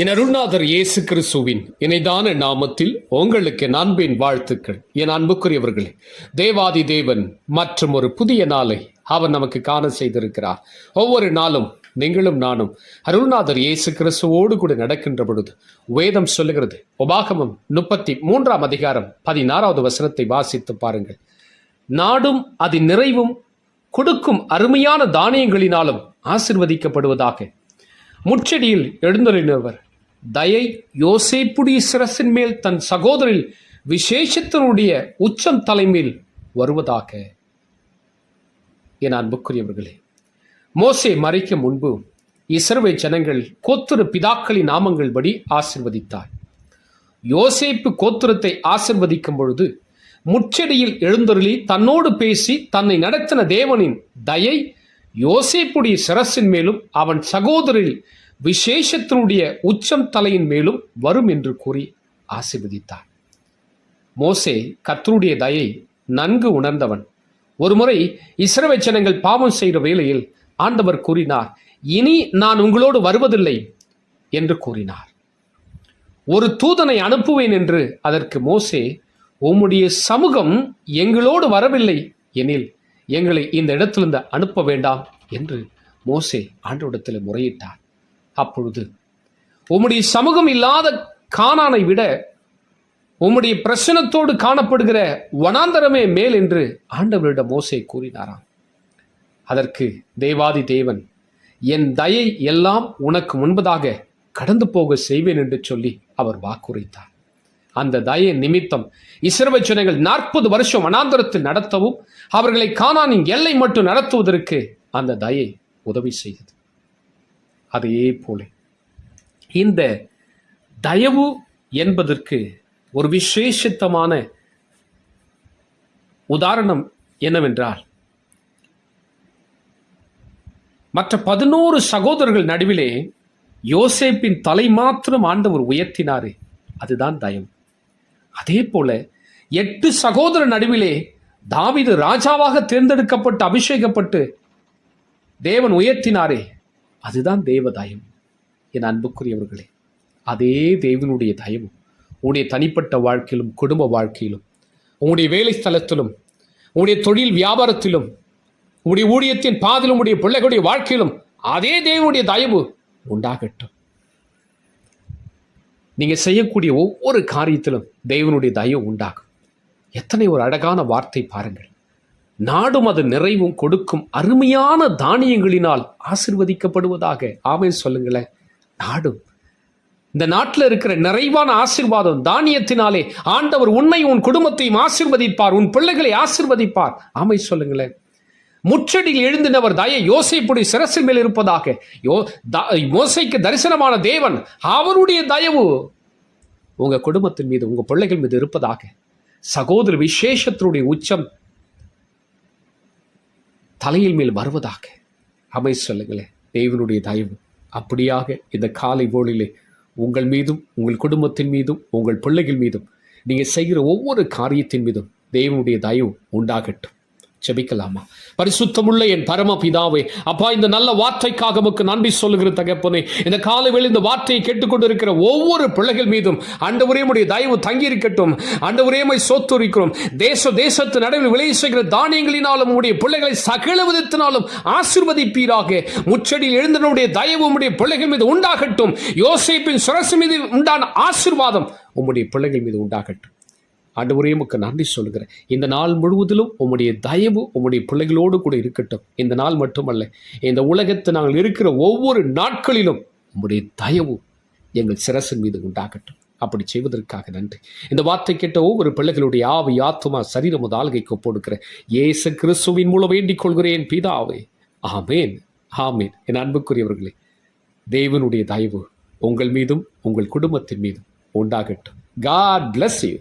என் அருள்நாதர் இயேசு கிறிஸ்துவின் இணைதான நாமத்தில் உங்களுக்கு என் அன்பின் வாழ்த்துக்கள். என் அன்புக்குரியவர்களே தேவாதி தேவன் மற்றும் ஒரு புதிய நாளை அவர் நமக்கு காண செய்திருக்கிறார். ஒவ்வொரு நாளும் நீங்களும் நானும் அருள்நாதர் இயேசு கிறிஸ்துவோடு கூட நடக்கின்ற பொழுது வேதம் சொல்லுகிறது. உபாகமம் முப்பத்தி மூன்றாம் அதிகாரம் பதினாறாவது வசனத்தை வாசித்து பாருங்கள். நாடும் அதன் நிறைவும் கொடுக்கும் அருமையான தானியங்களினாலும் ஆசிர்வதிக்கப்படுவதாக. முச்செடியில் எழுந்தருளினவர் தயை யோசேப்புடைய சிரசின் மேல் தன் சகோதரில் விசேஷத்தினுடைய உச்சம் தலைமையில் வருவதாக என் அன்புக்குரியவர்களே மோசே மறைக்க முன்பு இசர்வை ஜனங்கள் கோத்திர பிதாக்களின் நாமங்கள் படி ஆசிர்வதித்தார். யோசேப்பு கோத்திரத்தை ஆசிர்வதிக்கும் பொழுது முச்செடியில் எழுந்தருளி தன்னோடு பேசி தன்னை நடத்தின தேவனின் தயை யோசேப்புடைய சிரசின் மேலும் அவன் சகோதரில் விசேஷத்தினுடைய உச்சம் தலையின் மேலும் வரும் என்று கூறி ஆசிர்வதித்தார். மோசே கத்தருடைய தயை நன்கு உணர்ந்தவன். ஒருமுறை இஸ்ரவை ஜனங்கள் பாவம் செய்கிற வேளையில் ஆண்டவர் கூறினார் இனி நான் உங்களோடு வருவதில்லை என்று கூறினார். ஒரு தூதனை அனுப்புவேன் என்று அதற்கு மோசே உம்முடைய சமூகம் எங்களோடு வரவில்லை எனில் எங்களை இந்த இடத்திலிருந்து அனுப்ப வேண்டாம் என்று மோசே ஆண்டவிடத்தில் முறையிட்டார். அப்பொழுது. உம்முடைய சமூகம் இல்லாத காணானை விட உம்முடைய பிரசனத்தோடு காணப்படுகிற வனாந்தரமே மேல் என்று ஆண்டவரிடம் மோசை கூறினாராம். அதற்கு தேவாதி தேவன் என் தயை எல்லாம் உனக்கு முன்பதாக கடந்து போக செய்வேன் என்று சொல்லி அவர் வாக்குரைத்தார். அந்த தயை நிமித்தம் இஸ்ரவேல் ஜனங்கள் நாற்பது வருஷம் வனாந்தரத்தில் நடத்தவும் அவர்களை காணானின் எல்லை மட்டும் நடத்துவதற்கு அந்த தயை உதவி செய்தது. அதே போல இந்த தயவு என்பதற்கு ஒரு விசேஷித்தமான உதாரணம் என்னவென்றால் மற்ற பதினோரு சகோதரர்கள் நடுவிலே யோசேப்பின் தலை மாத்திரம் ஆண்டவர் உயர்த்தினாரு அதுதான் தயம் அதே போல எட்டு சகோதர நடுவிலே தாவிது ராஜாவாக தேர்ந்தெடுக்கப்பட்டு அபிஷேகப்பட்டு தேவன் உயர்த்தினாரே அதுதான் தெய்வ தயம் என் அன்புக்குரியவர்களே அதே தெய்வனுடைய தயவும் உன்னுடைய தனிப்பட்ட வாழ்க்கையிலும் குடும்ப வாழ்க்கையிலும் உங்களுடைய வேலை ஸ்தலத்திலும் உங்களுடைய தொழில் வியாபாரத்திலும் உங்களுடைய ஊழியத்தின் பாதிலும் உங்களுடைய பிள்ளைகளுடைய வாழ்க்கையிலும் அதே தேவனுடைய தயவு உண்டாகட்டும். நீங்கள் செய்யக்கூடிய ஒவ்வொரு காரியத்திலும் தெய்வனுடைய தயவு உண்டாகும். எத்தனை ஒரு அழகான வார்த்தை பாருங்கள். நாடும் அது நிறைவும் கொடுக்கும் அருமையான தானியங்களினால் ஆசிர்வதிக்கப்படுவதாக. ஆமென் சொல்லுங்களேன். நாடும். இந்த நாட்டில் இருக்கிற நிறைவான ஆசிர்வாதம் தானியத்தினாலே ஆண்டவர் உன்னை உன் குடும்பத்தையும் ஆசிர்வதிப்பார் உன் பிள்ளைகளை ஆசிர்வதிப்பார். ஆமை சொல்லுங்களேன். முச்சடியில் எழுந்தினவர் தய யோசைப்புடைய சிரசு மேல் இருப்பதாக. யோ த- மோசைக்கு தரிசனமான தேவன் அவருடைய தயவு உங்க குடும்பத்தின் மீது உங்க பிள்ளைகள் மீது இருப்பதாக. சகோதர விசேஷத்தினுடைய உச்சம் தலையில் மேல் வருவதாக. அமை சொல்லுங்களேன் தேவனுடைய தயவு. அப்படியாக இந்த காலை போலிலே உங்கள் மீதும் உங்கள் குடும்பத்தின் மீதும் உங்கள் பிள்ளைகள் மீதும் நீங்கள் செய்கிற ஒவ்வொரு காரியத்தின் மீதும் தேவனுடைய தயவு உண்டாகட்டும். ஜெபிக்கலாமா? பரிசுத்தமுள்ள என் பரம பிதாவே அப்பா இந்த நல்ல வார்த்தைக்காக உமக்கு நன்றி சொல்லுகிற தகப்பனே இந்த காலை இந்த வார்த்தையை கேட்டுக்கொண்டிருக்கிற ஒவ்வொரு பிள்ளைகள் மீதும் அண்ட உடைய தயவு தங்கி இருக்கட்டும் ஆண்டவரே சோத்துரிக்கிறோம். தேச தேசத்து நடுவில் விளைய செய்கிற தானியங்களினாலும் உடைய பிள்ளைகளை சகல விதத்தினாலும் ஆசிர்வதிப்பீராக. முச்சடியில் எழுந்தனுடைய தயவு உம்முடைய பிள்ளைகள் மீது உண்டாகட்டும். யோசிப்பின் சுரசு மீது உண்டான ஆசீர்வாதம் உம்முடைய பிள்ளைகள் மீது உண்டாகட்டும். ஆண்டவரே உமக்கு நன்றி சொல்கிறேன் இந்த நாள் முழுவதிலும் உம்முடைய தயவு உம்முடைய பிள்ளைகளோடு கூட இருக்கட்டும். இந்த நாள் மட்டுமல்ல இந்த உலகத்தில் நாங்கள் இருக்கிற ஒவ்வொரு நாட்களிலும் உம்முடைய தயவு எங்கள் சிரசின் மீது உண்டாகட்டும். அப்படி செய்வதற்காக நன்றி. இந்த வார்த்தை கேட்ட ஒவ்வொரு பிள்ளைகளுடைய ஆவி ஆத்துமா சரீரம் ஆளுகைக்கு ஒப்படுக்கிற இயேசு கிறிஸ்துவின் மூலம் வேண்டிக் கொள்கிறேன் பிதாவே. ஆமேன் ஆமேன். என் அன்புக்குரியவர்களே தேவனுடைய தயவு உங்கள் மீதும் உங்கள் குடும்பத்தின் மீதும் உண்டாகட்டும். God bless you